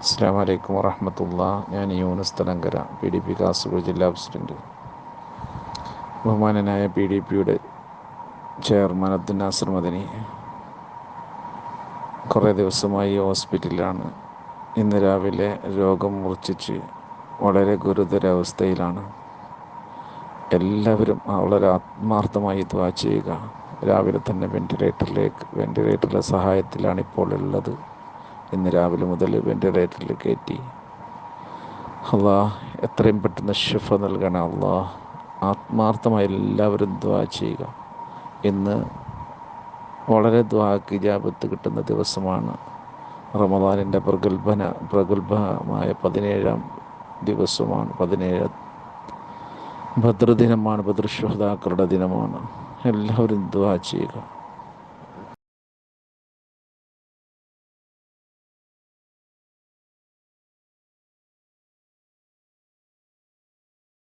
അസ്സാം വലൈക്കും വറഹമത്തുള്ള. ഞാൻ Yunus Thalangara P D P Kasaragod ജില്ലാ പ്രസിഡന്റ്. ബഹുമാനനായ പി ഡി പിയുടെ ചെയർമാൻ അബ്ദുൽ നാസർ മദനി കുറേ ദിവസമായി ഹോസ്പിറ്റലിലാണ്. ഇന്ന് രാവിലെ രോഗം മുറിച്ചിച്ച് വളരെ ഗുരുതരാവസ്ഥയിലാണ്. എല്ലാവരും വളരെ ആത്മാർത്ഥമായി ദ്വാ ചെയ്യുക. രാവിലെ തന്നെ വെന്റിലേറ്ററിലേക്ക് വെന്റിലേറ്ററിലെ സഹായത്തിലാണ് ഇപ്പോൾ ഉള്ളത്. ഇന്ന് രാവിലെ മുതൽ വെന്റിലേറ്ററിൽ കയറ്റി. അള്ളാ എത്രയും പെട്ടെന്ന് ഷിഫ നൽകണം അള്ളാ. ആത്മാർത്ഥമായി എല്ലാവരും ദ്വാ ചെയ്യുക. ഇന്ന് വളരെ ദ്വാക്ക് ജാപത്ത് കിട്ടുന്ന ദിവസമാണ് റമദാനിന്റെ പ്രഗത്ഭന പ്രഗത്ഭമായ പതിനേഴാം ദിവസമാണ്. പതിനേഴ് ഭദ്രദിനമാണ് ഭദ്രശുഹതാക്കളുടെ ദിനമാണ്. എല്ലാവരും ദ്വാ ചെയ്യുക.